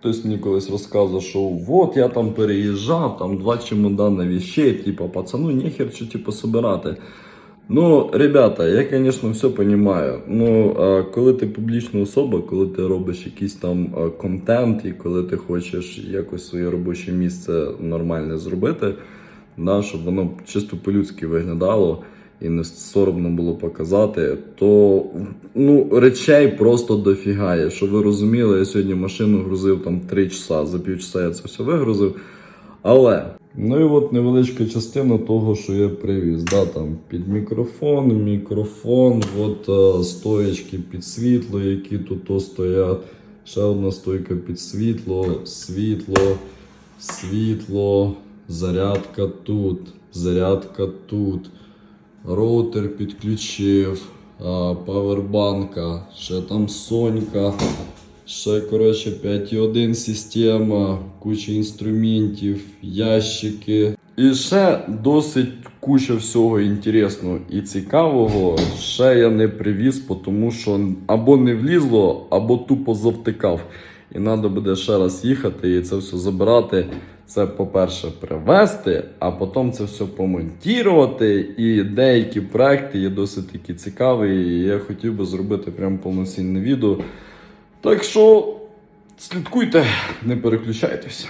Хтось мені колись розказував, що от я там переїжджав, там два чемодана вещей, типа, пацану, нехер що типу, собирати. Ну, ребята, я, звісно, все розумію. Ну, коли ти публічна особа, коли ти робиш якийсь там контент, і коли ти хочеш якось своє робоче місце нормальне зробити, да, щоб воно чисто по-людськи виглядало і не соромно було показати, то ну, речей просто дофігає. Щоб ви розуміли, я сьогодні машину грузив там 3 часа, за півчаса я це все вигрузив. Але. Ну і от невеличка частина того, що я привіз. Да, там під мікрофон, мікрофон, от е, стоячки під світло, які тут то стоять. Ще одна стойка під світло, світло, світло, зарядка тут, зарядка тут. Роутер підключив, павербанка, ще там Сонька. Ще, коротше, 5.1 система, куча інструментів, ящики. І ще досить куча всього інтересного і цікавого. Ще я не привіз, тому що або не влізло, або тупо завтикав. І треба буде ще раз їхати і це все забирати. Це, по-перше, привезти, а потім це все помонтувати. І деякі проекти є досить такі цікаві. І я хотів би зробити прям повноцінне відео. Так що слідкуйте, не переключайтеся.